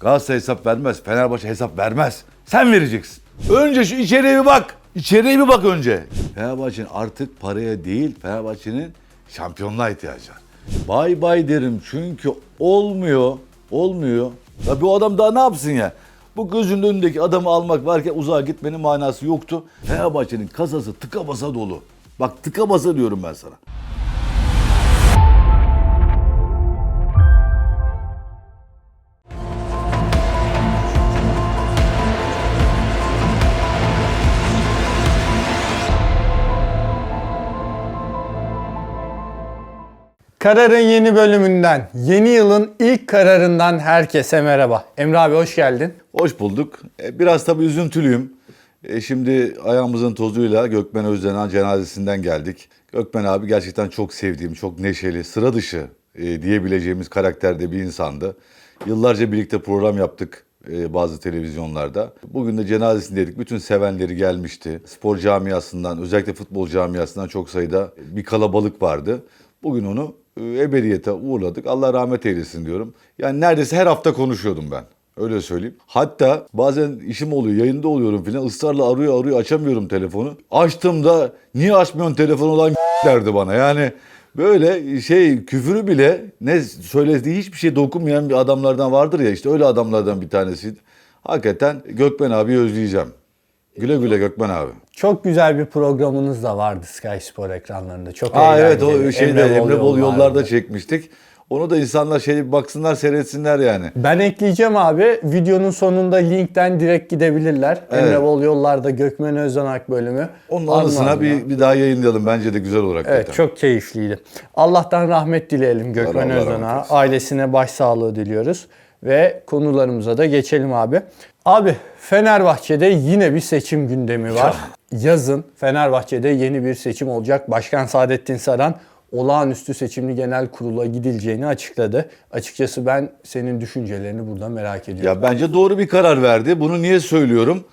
Galatasaray hesap vermez, Fenerbahçe hesap vermez. Sen vereceksin. Önce şu içeriye bir bak. İçeriye bir bak önce. Fenerbahçe'nin artık paraya değil, Fenerbahçe'nin şampiyonluğa ihtiyacı var. Bay bay derim çünkü olmuyor, olmuyor. Ya bu adam daha ne yapsın ya? Bu gözünün önündeki adamı almak varken uzağa gitmenin manası yoktu. Fenerbahçe'nin kasası tıka basa dolu. Bak tıka basa diyorum ben sana. Kararın yeni bölümünden, yeni yılın ilk kararından herkese merhaba. Emre abi hoş geldin. Hoş bulduk. E, Biraz tabii üzüntülüyüm. E, Şimdi ayağımızın tozuyla Gökmen Özden'in cenazesinden geldik. Gökmen abi gerçekten çok sevdiğim, çok neşeli, sıra dışı e, diyebileceğimiz karakterde bir insandı. Yıllarca birlikte program yaptık bazı televizyonlarda. Bugün de cenazesindeydik. Bütün sevenleri gelmişti. Spor camiasından, özellikle futbol camiasından çok sayıda bir kalabalık vardı. Bugün onu ebediyete uğurladık. Allah rahmet eylesin diyorum. Yani neredeyse her hafta konuşuyordum ben. Öyle söyleyeyim. Hatta bazen işim oluyor, yayında oluyorum filan. ısrarla arıyor arıyor açamıyorum telefonu. Açtım da niye açmıyorsun telefonu olan derdi bana. Yani böyle şey küfürü bile ne söylediği hiçbir şey dokunmayan bir adamlardan vardır ya işte öyle adamlardan bir tanesiydi. Hakikaten Gökmen abi özleyeceğim. Güle güle Gökmen abi. Çok güzel bir programınız da vardı Sky Spor ekranlarında. Çok Aa evet o şeyde Emre, Bol Bol Yol yollarda çekmiştik. Onu da insanlar şey bir baksınlar seyretsinler yani. Ben ekleyeceğim abi. Videonun sonunda linkten direkt gidebilirler. Evet. Emre Bol Yollarda Gökmen Özanak bölümü. Onun anısına bir, bir daha yayınlayalım. Bence de güzel hakikaten. Evet çok keyifliydi. Allah'tan rahmet dileyelim Gökmen eylesin. Ailesine başsağlığı diliyoruz. Ve konularımıza da geçelim abi. Abi Fenerbahçe'de yine bir seçim gündemi var. Yazın Fenerbahçe'de yeni bir seçim olacak. Başkan Saadettin Saran olağanüstü seçimli genel kurula gidileceğini açıkladı. Açıkçası ben senin düşüncelerini burada merak ediyorum. Ya bence doğru bir karar verdi. Bunu niye söylüyorum?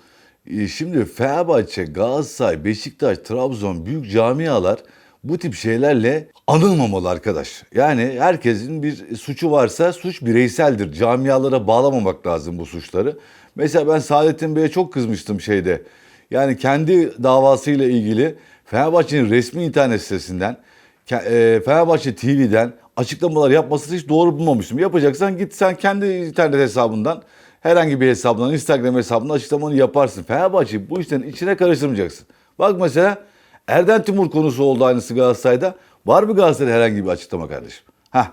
Ee, Şimdi Fenerbahçe, Galatasaray, Beşiktaş, Trabzon büyük camialar bu tip şeylerle anılmamalı arkadaş. Yani herkesin bir suçu varsa suç bireyseldir. Camialara bağlamamak lazım bu suçları. Mesela ben Saadettin Bey'e çok kızmıştım şeyde. Yani kendi davasıyla ilgili Fenerbahçe'nin resmi internet sitesinden e, Fenerbahçe TV'den açıklamalar yapmasını hiç doğru bulmamıştım. Yapacaksan git sen kendi internet hesabından herhangi bir hesabından Instagram hesabından açıklamanı yaparsın. Fenerbahçe bu işlerin içine karıştırmayacaksın. Bak mesela Erden Timur konusu oldu aynısı Galatasaray'da. Var mı Galatasaray'da herhangi bir açıklama kardeşim? Ha.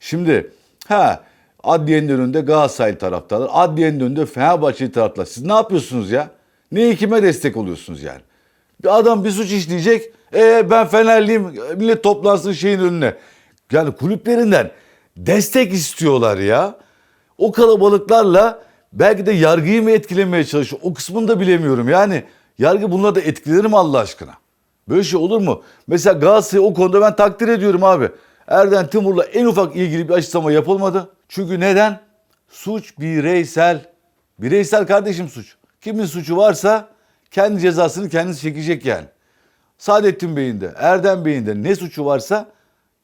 Şimdi ha adliyenin önünde Galatasaray taraftarlar, adliyenin önünde Fenerbahçeli taraftarlar. Siz ne yapıyorsunuz ya? Neyi kime destek oluyorsunuz yani? Bir adam bir suç işleyecek. E ben Fenerliyim. Millet toplansın şeyin önüne. Yani kulüplerinden destek istiyorlar ya. O kalabalıklarla belki de yargıyı mı etkilemeye çalışıyor? O kısmını da bilemiyorum. Yani yargı bunları da etkiler mi Allah aşkına? Böyle şey olur mu? Mesela Galatasaray'ı o konuda ben takdir ediyorum abi. Erden Timur'la en ufak ilgili bir açıklama yapılmadı. Çünkü neden? Suç bireysel. Bireysel kardeşim suç. Kimin suçu varsa kendi cezasını kendisi çekecek yani. Saadettin Bey'in de Erdem Bey'in de ne suçu varsa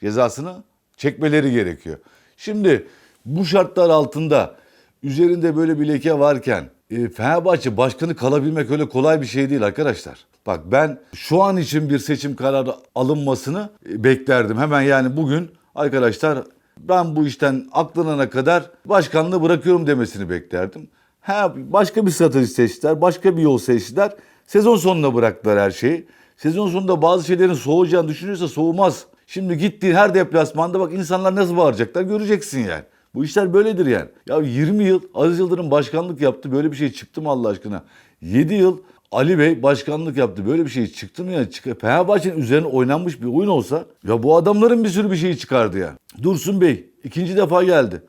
cezasını çekmeleri gerekiyor. Şimdi bu şartlar altında üzerinde böyle bir leke varken e, Fenerbahçe başkanı kalabilmek öyle kolay bir şey değil arkadaşlar. Bak ben şu an için bir seçim kararı alınmasını e, beklerdim. Hemen yani bugün arkadaşlar ben bu işten aklanana kadar başkanlığı bırakıyorum demesini beklerdim. Ha, başka bir strateji seçtiler, başka bir yol seçtiler. Sezon sonuna bıraktılar her şeyi. Sezon sonunda bazı şeylerin soğuyacağını düşünürse soğumaz. Şimdi gittiğin her deplasmanda bak insanlar nasıl bağıracaklar göreceksin yani. Bu işler böyledir yani. Ya 20 yıl Aziz Yıldırım başkanlık yaptı böyle bir şey çıktı mı Allah aşkına? 7 yıl Ali Bey başkanlık yaptı böyle bir şey çıktı mı ya? Çık Fenerbahçe'nin üzerine oynanmış bir oyun olsa ya bu adamların bir sürü bir şeyi çıkardı ya. Dursun Bey ikinci defa geldi.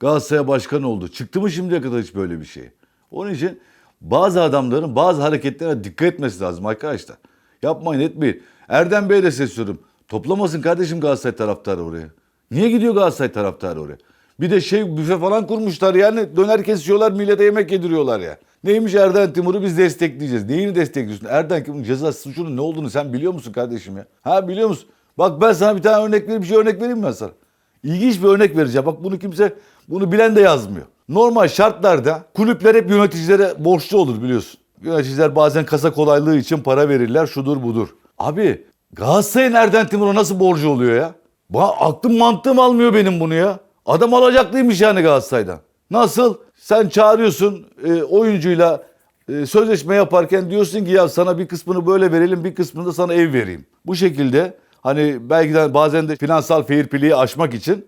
Galatasaray başkan oldu. Çıktı mı şimdiye kadar hiç böyle bir şey? Onun için bazı adamların bazı hareketlerine dikkat etmesi lazım arkadaşlar. Yapmayın etmeyin. Erdem Bey'e de sesleniyorum. Toplamasın kardeşim Galatasaray taraftarı oraya. Niye gidiyor Galatasaray taraftarı oraya? Bir de şey büfe falan kurmuşlar yani döner kesiyorlar millete yemek yediriyorlar ya. Neymiş Erden Timur'u biz destekleyeceğiz. Neyini destekliyorsun? Erden Timur'un cezası suçunun ne olduğunu sen biliyor musun kardeşim ya? Ha biliyor musun? Bak ben sana bir tane örnek vereyim, bir şey örnek vereyim mi sana. İlginç bir örnek vereceğim. Bak bunu kimse bunu bilen de yazmıyor. Normal şartlarda kulüpler hep yöneticilere borçlu olur biliyorsun. Yöneticiler bazen kasa kolaylığı için para verirler şudur budur. Abi Galatasaray'ın Erden Timur'a nasıl borcu oluyor ya? Ba aklım mantığım almıyor benim bunu ya. Adam alacaklıymış yani Galatasaray'dan. Nasıl? Sen çağırıyorsun e, oyuncuyla e, sözleşme yaparken diyorsun ki ya sana bir kısmını böyle verelim bir kısmını da sana ev vereyim. Bu şekilde hani belki de bazen de finansal fair play'i aşmak için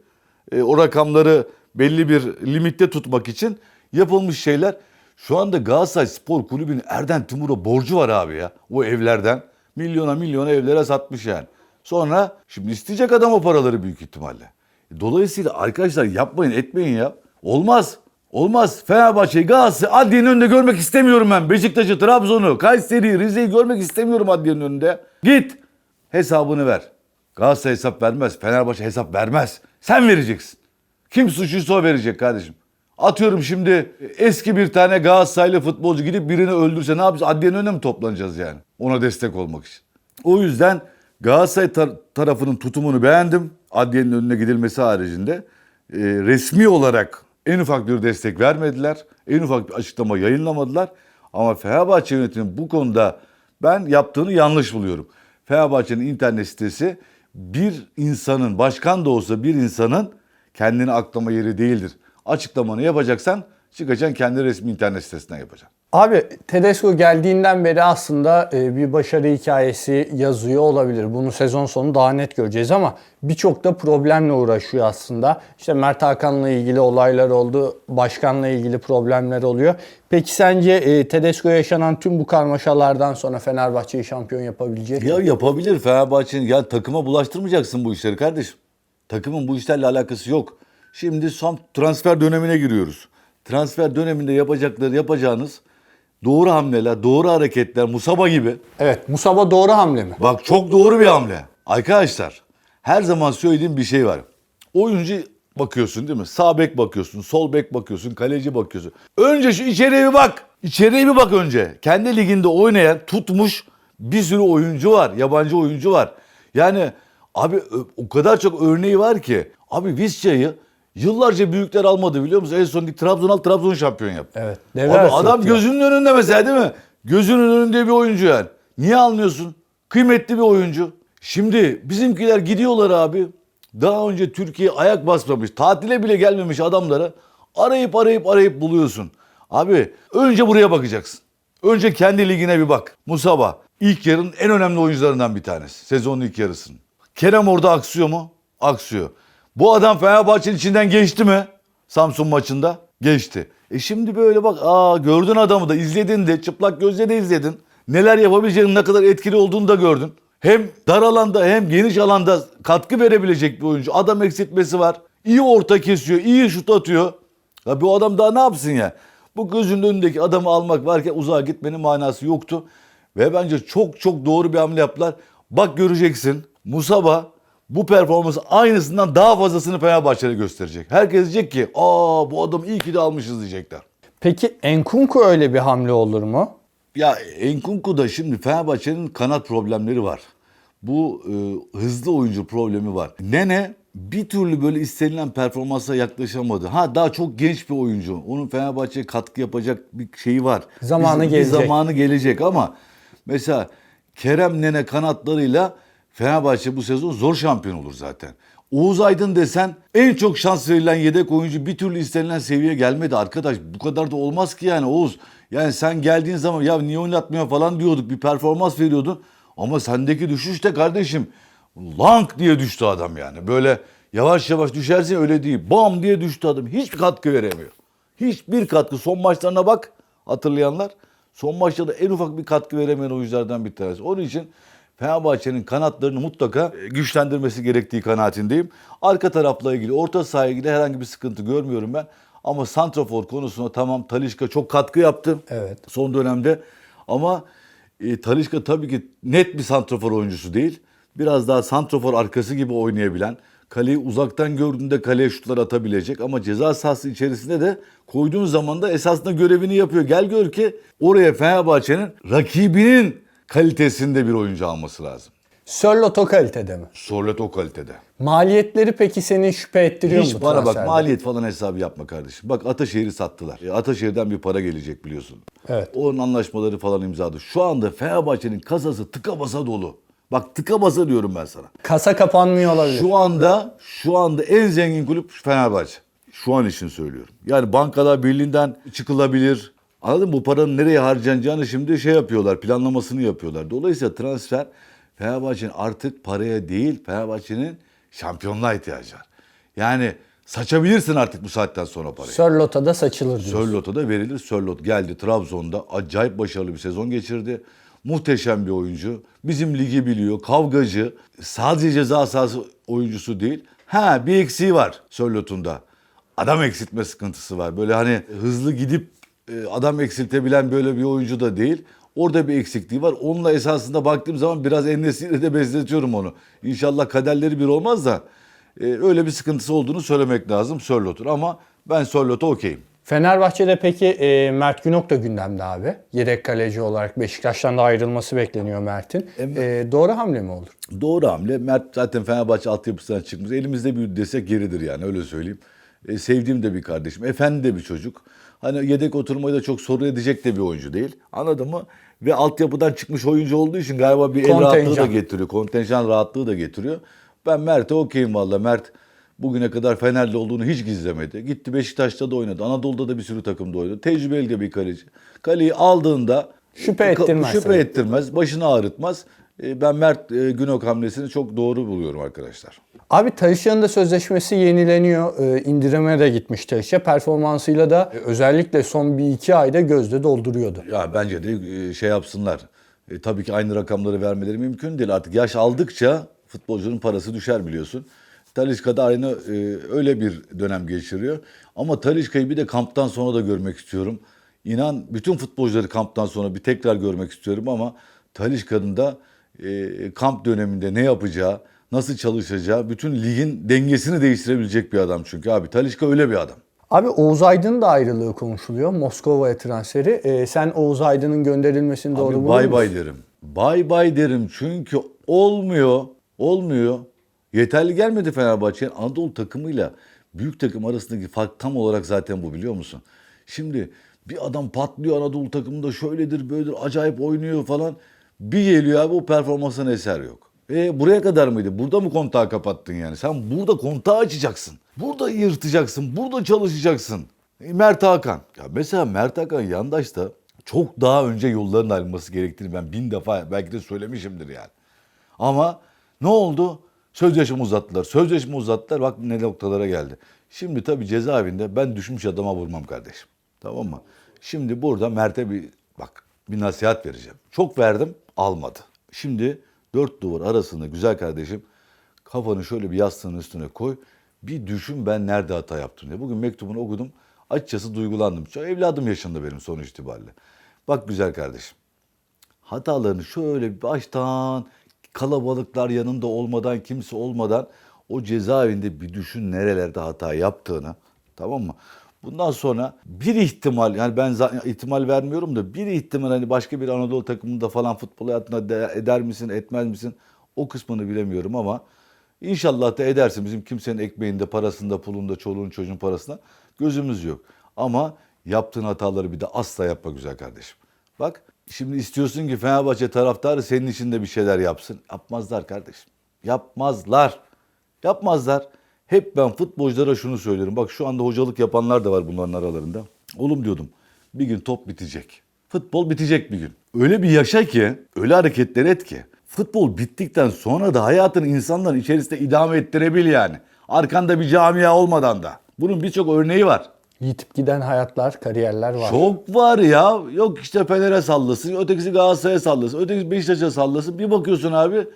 e, o rakamları belli bir limitte tutmak için yapılmış şeyler. Şu anda Galatasaray Spor Kulübü'nün Erden Timur'a borcu var abi ya. O evlerden milyona milyona evlere satmış yani. Sonra şimdi isteyecek adam o paraları büyük ihtimalle. Dolayısıyla arkadaşlar yapmayın etmeyin ya. Olmaz. Olmaz. Fenerbahçe'yi Galatasaray adliyenin önünde görmek istemiyorum ben. Beşiktaş'ı, Trabzon'u, Kayseri'yi, Rize'yi görmek istemiyorum adliyenin önünde. Git. Hesabını ver. Galatasaray hesap vermez. Fenerbahçe hesap vermez. Sen vereceksin. Kim suçluysa o verecek kardeşim. Atıyorum şimdi eski bir tane Galatasaraylı futbolcu gidip birini öldürse ne yapacağız? Adliyenin önüne mi toplanacağız yani? Ona destek olmak için. O yüzden Galatasaray tar- tarafının tutumunu beğendim. Adliyenin önüne gidilmesi haricinde. Ee, resmi olarak en ufak bir destek vermediler. En ufak bir açıklama yayınlamadılar. Ama Fenerbahçe yönetimi bu konuda ben yaptığını yanlış buluyorum. Fenerbahçe'nin internet sitesi bir insanın, başkan da olsa bir insanın kendini aklama yeri değildir. Açıklamanı yapacaksan çıkacaksın kendi resmi internet sitesinden yapacaksın. Abi Tedesco geldiğinden beri aslında e, bir başarı hikayesi yazıyor olabilir. Bunu sezon sonu daha net göreceğiz ama birçok da problemle uğraşıyor aslında. İşte Mert Hakan'la ilgili olaylar oldu, başkanla ilgili problemler oluyor. Peki sence e, Tedesco yaşanan tüm bu karmaşalardan sonra Fenerbahçe'yi şampiyon yapabilecek mi? Ya yapabilir Fenerbahçe'nin. Ya takıma bulaştırmayacaksın bu işleri kardeşim. Takımın bu işlerle alakası yok. Şimdi son transfer dönemine giriyoruz. Transfer döneminde yapacakları yapacağınız doğru hamleler, doğru hareketler, Musaba gibi. Evet, Musaba doğru hamle mi? Bak çok doğru bir hamle. Arkadaşlar her zaman söylediğim bir şey var. Oyuncu bakıyorsun değil mi? Sağ bek bakıyorsun, sol bek bakıyorsun, kaleci bakıyorsun. Önce şu içeriye bir bak. İçeriye bir bak önce. Kendi liginde oynayan, tutmuş bir sürü oyuncu var. Yabancı oyuncu var. Yani abi o kadar çok örneği var ki. Abi Visca'yı yıllarca büyükler almadı biliyor musun? En son Trabzon al, Trabzon şampiyon yaptı. Evet, Abi adam gözünün önünde mesela değil mi? Gözünün önünde bir oyuncu yani. Niye almıyorsun? Kıymetli bir oyuncu. Şimdi bizimkiler gidiyorlar abi. Daha önce Türkiye ayak basmamış, tatile bile gelmemiş adamları arayıp arayıp arayıp buluyorsun. Abi önce buraya bakacaksın. Önce kendi ligine bir bak. Musaba ilk yarının en önemli oyuncularından bir tanesi. Sezonun ilk yarısının. Kerem orada aksıyor mu? Aksıyor. Bu adam Fenerbahçe'nin içinden geçti mi? Samsun maçında geçti. E şimdi böyle bak aa gördün adamı da izledin de çıplak gözle de izledin. Neler yapabileceğinin ne kadar etkili olduğunu da gördün. Hem dar alanda hem geniş alanda katkı verebilecek bir oyuncu. Adam eksiltmesi var. İyi orta kesiyor, iyi şut atıyor. Ya bu adam daha ne yapsın ya? Bu gözünün önündeki adamı almak varken uzağa gitmenin manası yoktu. Ve bence çok çok doğru bir hamle yaptılar. Bak göreceksin Musaba bu performans aynısından daha fazlasını Fenerbahçe'de gösterecek. Herkes diyecek ki aa bu adamı iyi ki de almışız diyecekler. Peki Enkunku öyle bir hamle olur mu? Ya Enkunku'da şimdi Fenerbahçe'nin kanat problemleri var. Bu e, hızlı oyuncu problemi var. Nene bir türlü böyle istenilen performansa yaklaşamadı. Ha daha çok genç bir oyuncu. Onun Fenerbahçe'ye katkı yapacak bir şeyi var. Zamanı bir gelecek. zamanı gelecek ama mesela Kerem Nene kanatlarıyla Fenerbahçe bu sezon zor şampiyon olur zaten. Oğuz Aydın desen en çok şans verilen yedek oyuncu bir türlü istenilen seviyeye gelmedi arkadaş. Bu kadar da olmaz ki yani Oğuz. Yani sen geldiğin zaman ya niye oynatmıyor falan diyorduk bir performans veriyordun. Ama sendeki düşüş de kardeşim lank diye düştü adam yani. Böyle yavaş yavaş düşersin öyle değil. Bam diye düştü adam. Hiçbir katkı veremiyor. Hiçbir katkı. Son maçlarına bak hatırlayanlar. Son maçta da en ufak bir katkı veremeyen oyunculardan bir tanesi. Onun için Fenerbahçe'nin kanatlarını mutlaka güçlendirmesi gerektiği kanaatindeyim. Arka tarafla ilgili, orta sahaya ilgili herhangi bir sıkıntı görmüyorum ben. Ama Santrafor konusunda tamam Talişka çok katkı yaptı. Evet. Son dönemde. Ama e, Talişka tabii ki net bir santrafor oyuncusu değil. Biraz daha santrafor arkası gibi oynayabilen, kaleyi uzaktan gördüğünde kaleye şutlar atabilecek ama ceza sahası içerisinde de koyduğun zaman da esasında görevini yapıyor. Gel gör ki oraya Fenerbahçe'nin rakibinin kalitesinde bir oyuncu alması lazım. Sörloto kalitede mi? Sorlet o kalitede. Maliyetleri peki seni şüphe ettiriyor Hiç mu bana bak maliyet falan hesabı yapma kardeşim. Bak Ataşehir'i sattılar. E, Ataşehir'den bir para gelecek biliyorsun. Evet. Onun anlaşmaları falan imzadı. Şu anda Fenerbahçe'nin kasası tıka basa dolu. Bak tıka basa diyorum ben sana. Kasa kapanmıyor olabilir. Şu anda şu anda en zengin kulüp Fenerbahçe. Şu an için söylüyorum. Yani bankalar birliğinden çıkılabilir. Anladın mı? Bu paranın nereye harcanacağını şimdi şey yapıyorlar, planlamasını yapıyorlar. Dolayısıyla transfer Fenerbahçe'nin artık paraya değil, Fenerbahçe'nin şampiyonluğa ihtiyacı var. Yani saçabilirsin artık bu saatten sonra parayı. Sörloto'da saçılır diyorsun. Sörlot'a da verilir. Sörlot geldi Trabzon'da acayip başarılı bir sezon geçirdi. Muhteşem bir oyuncu. Bizim ligi biliyor. Kavgacı. Sadece ceza sahası oyuncusu değil. Ha bir eksiği var Sörlot'un da. Adam eksiltme sıkıntısı var. Böyle hani hızlı gidip adam eksiltebilen böyle bir oyuncu da değil. Orada bir eksikliği var. Onunla esasında baktığım zaman biraz Enes'iyle de benzetiyorum onu. İnşallah kaderleri bir olmaz da e, öyle bir sıkıntısı olduğunu söylemek lazım Sörlot'un. Ama ben Sörlot'a okeyim. Fenerbahçe'de peki e, Mert Günok da gündemde abi. Yedek kaleci olarak Beşiktaş'tan da ayrılması bekleniyor Mert'in. E, doğru hamle mi olur? Doğru hamle. Mert zaten Fenerbahçe altyapısından çıkmış. Elimizde bir desek geridir yani öyle söyleyeyim. E, sevdiğim de bir kardeşim. Efendi de bir çocuk. Hani yedek oturmayı da çok sorun edecek de bir oyuncu değil. Anladın mı? Ve altyapıdan çıkmış oyuncu olduğu için galiba bir el rahatlığı da getiriyor. Kontenjan rahatlığı da getiriyor. Ben Mert'e okeyim valla. Mert bugüne kadar Fenerli olduğunu hiç gizlemedi. Gitti Beşiktaş'ta da oynadı. Anadolu'da da bir sürü takımda oynadı. Tecrübeli de bir kaleci. Kaleyi aldığında Şüphe ettirmez Şüphe ettirmez. Başını ağrıtmaz. E, Ben Mert e, Günok hamlesini çok doğru buluyorum arkadaşlar. Abi Talişan'ın da sözleşmesi yenileniyor. E, indirime de gitmiş Talişan. Performansıyla da e, özellikle son bir iki ayda gözde dolduruyordu. Ya bence de e, şey yapsınlar. E, tabii ki aynı rakamları vermeleri mümkün değil. Artık yaş aldıkça futbolcunun parası düşer biliyorsun. Talisca da aynı e, öyle bir dönem geçiriyor. Ama Talisca'yı bir de kamptan sonra da görmek istiyorum. İnan bütün futbolcuları kamptan sonra bir tekrar görmek istiyorum ama Talisca'nın da e, kamp döneminde ne yapacağı, nasıl çalışacağı, bütün ligin dengesini değiştirebilecek bir adam çünkü abi. Talisca öyle bir adam. Abi Oğuz Aydın'ın da ayrılığı konuşuluyor. Moskova'ya transferi. E, sen Oğuz Aydın'ın gönderilmesini doğru Abi bulur bay musun? bay derim. Bay bay derim çünkü olmuyor. Olmuyor. Yeterli gelmedi Fenerbahçe'nin Anadolu takımıyla büyük takım arasındaki fark tam olarak zaten bu biliyor musun? Şimdi bir adam patlıyor Anadolu takımında şöyledir böyledir acayip oynuyor falan. Bir geliyor abi o performansın eser yok. E buraya kadar mıydı? Burada mı kontağı kapattın yani? Sen burada kontağı açacaksın. Burada yırtacaksın. Burada çalışacaksın. E, Mert Hakan. Ya mesela Mert Hakan yandaşta çok daha önce yolların ayrılması gerektiğini ben bin defa belki de söylemişimdir yani. Ama ne oldu? Sözleşme uzattılar. Sözleşme uzattılar. Bak ne noktalara geldi. Şimdi tabii cezaevinde ben düşmüş adama vurmam kardeşim. Tamam mı? Şimdi burada Mert'e bir bir nasihat vereceğim. Çok verdim almadı. Şimdi dört duvar arasında güzel kardeşim kafanı şöyle bir yastığın üstüne koy. Bir düşün ben nerede hata yaptım diye. Bugün mektubunu okudum. Açıkçası duygulandım. Çok evladım yaşında benim sonuç itibariyle. Bak güzel kardeşim hatalarını şöyle baştan kalabalıklar yanında olmadan kimse olmadan o cezaevinde bir düşün nerelerde hata yaptığını tamam mı? Bundan sonra bir ihtimal yani ben ihtimal vermiyorum da bir ihtimal hani başka bir Anadolu takımında falan futbol hayatında de- eder misin etmez misin o kısmını bilemiyorum ama inşallah da edersin bizim kimsenin ekmeğinde parasında pulunda çoluğun çocuğun parasına gözümüz yok. Ama yaptığın hataları bir de asla yapma güzel kardeşim. Bak şimdi istiyorsun ki Fenerbahçe taraftarı senin için de bir şeyler yapsın. Yapmazlar kardeşim. Yapmazlar. Yapmazlar. Hep ben futbolculara şunu söylüyorum. Bak şu anda hocalık yapanlar da var bunların aralarında. Oğlum diyordum bir gün top bitecek. Futbol bitecek bir gün. Öyle bir yaşa ki, öyle hareketler et ki. Futbol bittikten sonra da hayatını insanların içerisinde idame ettirebil yani. Arkanda bir camia olmadan da. Bunun birçok örneği var. Yitip giden hayatlar, kariyerler var. Çok var ya. Yok işte Fener'e sallasın, ötekisi Galatasaray'a sallasın, ötekisi Beşiktaş'a sallasın. Bir bakıyorsun abi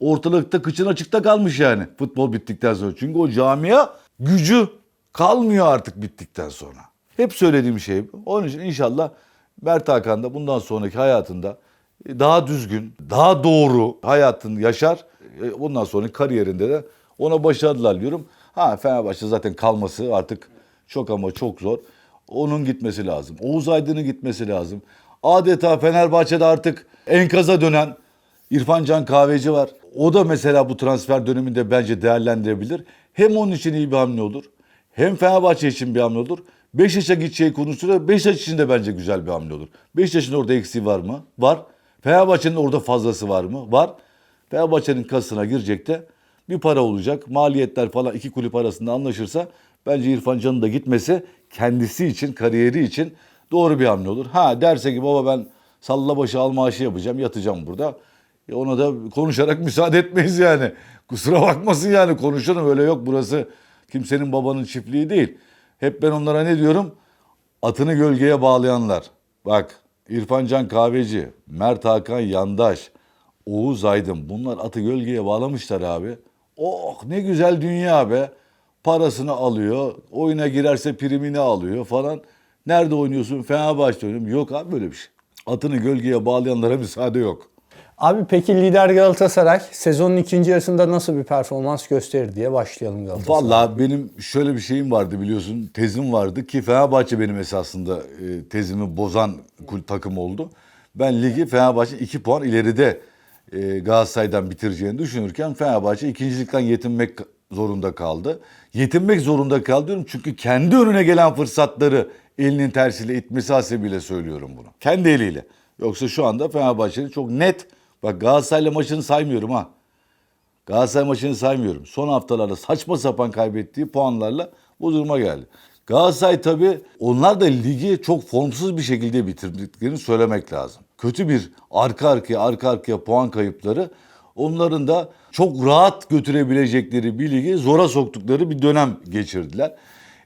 ortalıkta kıçın açıkta kalmış yani futbol bittikten sonra. Çünkü o camia gücü kalmıyor artık bittikten sonra. Hep söylediğim şey. Onun için inşallah Mert Hakan da bundan sonraki hayatında daha düzgün, daha doğru hayatını yaşar. E, Bundan sonraki kariyerinde de ona başarılar diliyorum. Ha Fenerbahçe zaten kalması artık çok ama çok zor. Onun gitmesi lazım. Oğuz Aydın'ın gitmesi lazım. Adeta Fenerbahçe'de artık enkaza dönen İrfan Can Kahveci var. O da mesela bu transfer döneminde bence değerlendirebilir. Hem onun için iyi bir hamle olur. Hem Fenerbahçe için bir hamle olur. Beşiktaş'a gideceği konusunda Beşiktaş için de bence güzel bir hamle olur. Beşiktaş'ın orada eksiği var mı? Var. Fenerbahçe'nin orada fazlası var mı? Var. Fenerbahçe'nin kasına girecek de bir para olacak. Maliyetler falan iki kulüp arasında anlaşırsa bence İrfan Can'ın da gitmesi kendisi için, kariyeri için doğru bir hamle olur. Ha derse ki baba ben salla başı al maaşı yapacağım, yatacağım burada. E ona da konuşarak müsaade etmeyiz yani. Kusura bakmasın yani konuşalım öyle yok burası kimsenin babanın çiftliği değil. Hep ben onlara ne diyorum? Atını gölgeye bağlayanlar. Bak İrfan Can Kahveci, Mert Hakan Yandaş, Oğuz Aydın bunlar atı gölgeye bağlamışlar abi. Oh ne güzel dünya be. Parasını alıyor, oyuna girerse primini alıyor falan. Nerede oynuyorsun? Fenerbahçe'de oynuyorum. Yok abi böyle bir şey. Atını gölgeye bağlayanlara müsaade yok. Abi peki lider Galatasaray sezonun ikinci yarısında nasıl bir performans gösterir diye başlayalım Galatasaray. Vallahi benim şöyle bir şeyim vardı biliyorsun. Tezim vardı ki Fenerbahçe benim esasında e, tezimi bozan takım oldu. Ben ligi Fenerbahçe 2 puan ileride e, Galatasaray'dan bitireceğini düşünürken Fenerbahçe ikincilikten yetinmek zorunda kaldı. Yetinmek zorunda kaldı diyorum çünkü kendi önüne gelen fırsatları elinin tersiyle itmesi hasebiyle söylüyorum bunu. Kendi eliyle. Yoksa şu anda Fenerbahçe'nin çok net bak Galatasaray'la maçını saymıyorum ha. Galatasaray maçını saymıyorum. Son haftalarda saçma sapan kaybettiği puanlarla bu duruma geldi. Galatasaray tabii onlar da ligi çok formsuz bir şekilde bitirdiklerini söylemek lazım. Kötü bir arka arkaya arka arkaya puan kayıpları onların da çok rahat götürebilecekleri bir ligi zora soktukları bir dönem geçirdiler.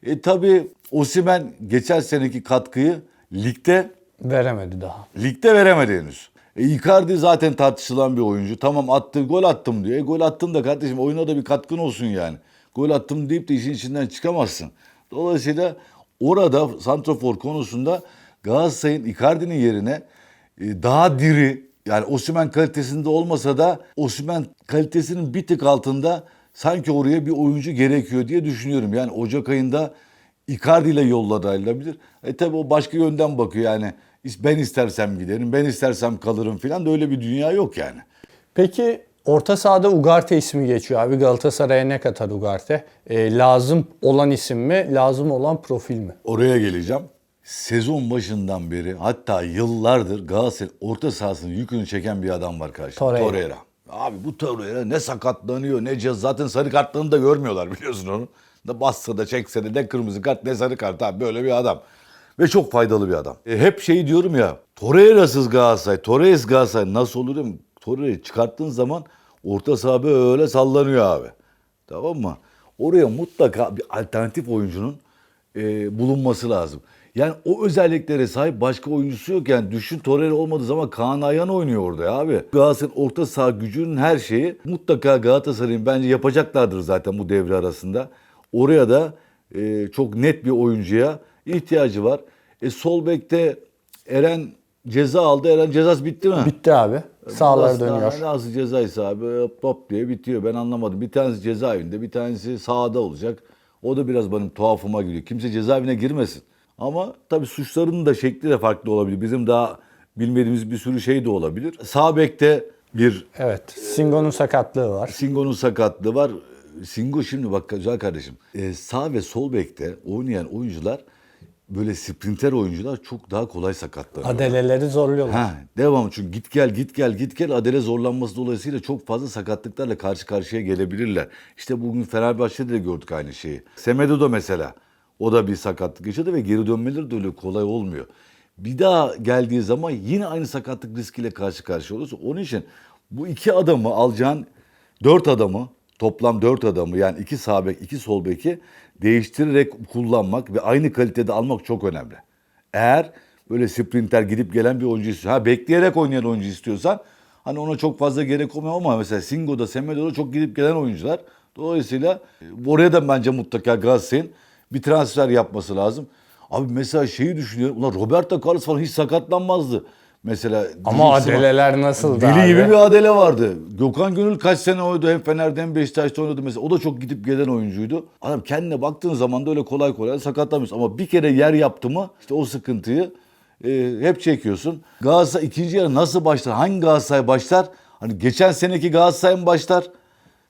E tabii Osimen geçen seneki katkıyı ligde Veremedi daha. Ligde veremedi henüz. E, Icardi zaten tartışılan bir oyuncu. Tamam attı gol attım diyor. E, gol attın da kardeşim oyuna da bir katkın olsun yani. Gol attım deyip de işin içinden çıkamazsın. Dolayısıyla orada santrafor konusunda Galatasaray'ın Icardi'nin yerine e, daha diri yani Osimhen kalitesinde olmasa da Osimhen kalitesinin bir tık altında sanki oraya bir oyuncu gerekiyor diye düşünüyorum. Yani Ocak ayında Icardi ile yolla ayrılabilir. E tabi o başka yönden bakıyor yani. Ben istersem giderim, ben istersem kalırım filan da öyle bir dünya yok yani. Peki orta sahada Ugarte ismi geçiyor abi. Galatasaray'a ne katar Ugarte? Ee, lazım olan isim mi? Lazım olan profil mi? Oraya geleceğim. Sezon başından beri hatta yıllardır Galatasaray orta sahasının yükünü çeken bir adam var karşımda. Torreira. Torreira. Abi bu Torreira ne sakatlanıyor ne ceza. Zaten sarı kartlarını da görmüyorlar biliyorsun onu. Ne bassa da çekse de ne kırmızı kart ne sarı kart. Abi böyle bir adam. Ve çok faydalı bir adam. E, hep şey diyorum ya. Torreira'sız Galatasaray, Torreira'sız Galatasaray nasıl olur mi? Torreira'yı çıkarttığın zaman orta saha böyle sallanıyor abi. Tamam mı? Oraya mutlaka bir alternatif oyuncunun e, bulunması lazım. Yani o özelliklere sahip başka oyuncusu yok. Yani düşün Torreira olmadığı zaman Kaan Ayhan oynuyor orada ya abi. Galatasaray'ın orta saha gücünün her şeyi mutlaka Galatasaray'ın bence yapacaklardır zaten bu devre arasında. Oraya da e, çok net bir oyuncuya ihtiyacı var. E, sol bekte Eren ceza aldı. Eren cezası bitti mi? Bitti abi. Sağlar Nasıl- dönüyor. Nasıl cezaysa abi hop diye bitiyor. Ben anlamadım. Bir tanesi cezaevinde, bir tanesi sahada olacak. O da biraz benim tuhafıma gidiyor. Kimse cezaevine girmesin. Ama tabii suçların da şekli de farklı olabilir. Bizim daha bilmediğimiz bir sürü şey de olabilir. Sağ bekte bir Evet. Singo'nun sakatlığı var. Singo'nun sakatlığı var. Singo şimdi bak güzel kardeşim. Ee, sağ ve sol bekte oynayan oyuncular böyle sprinter oyuncular çok daha kolay sakatlanıyor. Adeleleri zorluyorlar. Ha, devam çünkü git gel git gel git gel adele zorlanması dolayısıyla çok fazla sakatlıklarla karşı karşıya gelebilirler. İşte bugün Fenerbahçe'de de gördük aynı şeyi. Semedo da mesela o da bir sakatlık yaşadı ve geri dönmeleri de öyle kolay olmuyor. Bir daha geldiği zaman yine aynı sakatlık riskiyle karşı karşıya olursa onun için bu iki adamı alacağın dört adamı toplam dört adamı yani iki sağ bek iki sol beki değiştirerek kullanmak ve aynı kalitede almak çok önemli. Eğer böyle sprinter gidip gelen bir oyuncu istiyorsan, ha bekleyerek oynayan oyuncu istiyorsan hani ona çok fazla gerek olmuyor ama mesela Singo'da, Semedo'da çok gidip gelen oyuncular. Dolayısıyla e, oraya da bence mutlaka Galatasaray'ın bir transfer yapması lazım. Abi mesela şeyi düşünüyorum. Ulan Roberto Carlos falan hiç sakatlanmazdı. Mesela Ama adeleler nasıl Deli gibi bir adele vardı. Gökhan Gönül kaç sene oynadı hem Fener'de hem Beşiktaş'ta oynadı mesela. O da çok gidip gelen oyuncuydu. Adam kendine baktığın zaman da öyle kolay kolay sakatlamıyorsun. Ama bir kere yer yaptı mı işte o sıkıntıyı e, hep çekiyorsun. Galatasaray ikinci yarı nasıl başlar? Hangi Galatasaray başlar? Hani geçen seneki Galatasaray mı başlar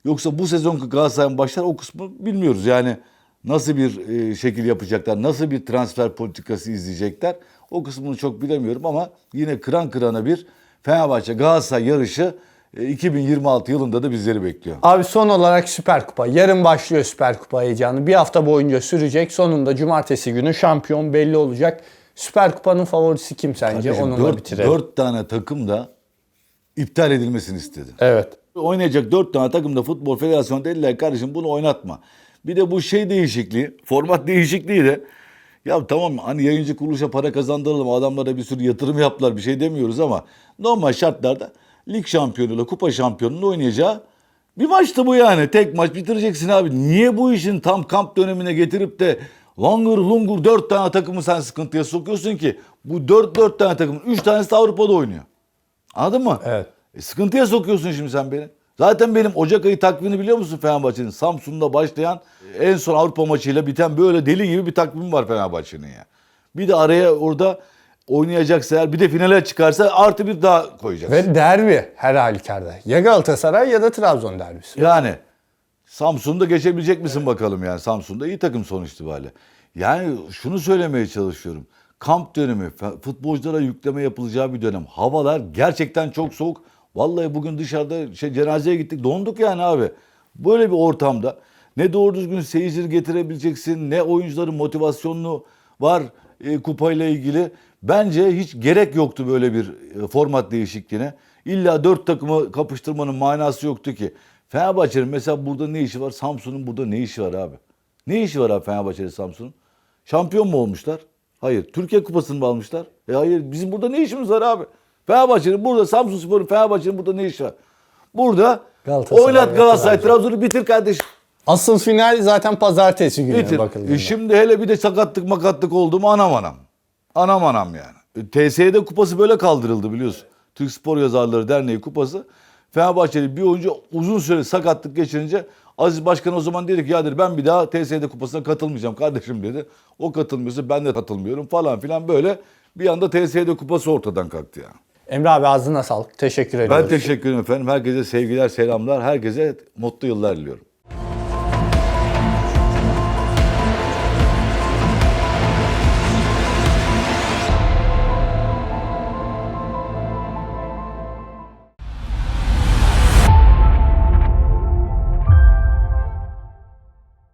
yoksa bu sezonki Galatasaray mı başlar o kısmı bilmiyoruz. Yani nasıl bir e, şekil yapacaklar, nasıl bir transfer politikası izleyecekler o kısmını çok bilemiyorum ama yine kıran kırana bir Fenerbahçe Galatasaray yarışı e, 2026 yılında da bizleri bekliyor. Abi son olarak Süper Kupa. Yarın başlıyor Süper Kupa heyecanı. Bir hafta boyunca sürecek. Sonunda cumartesi günü şampiyon belli olacak. Süper Kupa'nın favorisi kim sence? Kardeşim, Onunla dört, bitirelim. dört tane takım da iptal edilmesini istedi. Evet. Oynayacak dört tane takımda futbol federasyonu dediler kardeşim bunu oynatma. Bir de bu şey değişikliği, format değişikliği de ya tamam hani yayıncı kuruluşa para kazandıralım adamlara bir sürü yatırım yaptılar bir şey demiyoruz ama normal şartlarda lig şampiyonuyla kupa şampiyonunun oynayacağı bir maçtı bu yani. Tek maç bitireceksin abi. Niye bu işin tam kamp dönemine getirip de langur lungur dört tane takımı sen sıkıntıya sokuyorsun ki bu dört dört tane takımın üç tanesi de Avrupa'da oynuyor. Anladın mı? Evet. E, sıkıntıya sokuyorsun şimdi sen beni. Zaten benim Ocak ayı takvimini biliyor musun Fenerbahçe'nin? Samsun'da başlayan en son Avrupa maçıyla biten böyle deli gibi bir takvim var Fenerbahçe'nin ya. Bir de araya orada oynayacaksa eğer bir de finale çıkarsa artı bir daha koyacak. Ve derbi her halükarda. Ya Galatasaray ya da Trabzon derbisi. Yani Samsun'da geçebilecek misin bakalım yani. Samsun'da iyi takım sonuç itibariyle. Yani şunu söylemeye çalışıyorum. Kamp dönemi, futbolculara yükleme yapılacağı bir dönem. Havalar gerçekten çok soğuk. Vallahi bugün dışarıda şey cenazeye gittik. Donduk yani abi. Böyle bir ortamda ne doğru düzgün seyirci getirebileceksin, ne oyuncuların motivasyonunu var e, kupayla ilgili. Bence hiç gerek yoktu böyle bir e, format değişikliğine. İlla dört takımı kapıştırmanın manası yoktu ki. Fenerbahçe'nin mesela burada ne işi var? Samsun'un burada ne işi var abi? Ne işi var abi Fenerbahçe'de Samsun'un? Şampiyon mu olmuşlar? Hayır. Türkiye Kupası'nı mı almışlar? E hayır. Bizim burada ne işimiz var abi? Fenerbahçe'nin burada Samsun Spor'un Fenerbahçe'nin burada ne işi var? Burada Galatasaray oynat Galatasaray Trabzon. Trabzon'u bitir kardeşim. Asıl final zaten pazartesi günü Bitir. bakıldığında. E şimdi hele bir de sakatlık makatlık oldu mu anam anam. Anam anam yani. E, TSE'de kupası böyle kaldırıldı biliyorsun. Türk Spor Yazarları Derneği kupası. Fenerbahçeli bir oyuncu uzun süre sakatlık geçirince Aziz Başkan o zaman dedi ki ya dedi, ben bir daha TSE'de kupasına katılmayacağım kardeşim dedi. O katılmıyorsa ben de katılmıyorum falan filan böyle bir anda TSE'de kupası ortadan kalktı yani. Emre abi ağzına sağlık. Teşekkür ediyoruz. Ben teşekkür ederim efendim. Herkese sevgiler, selamlar. Herkese mutlu yıllar diliyorum.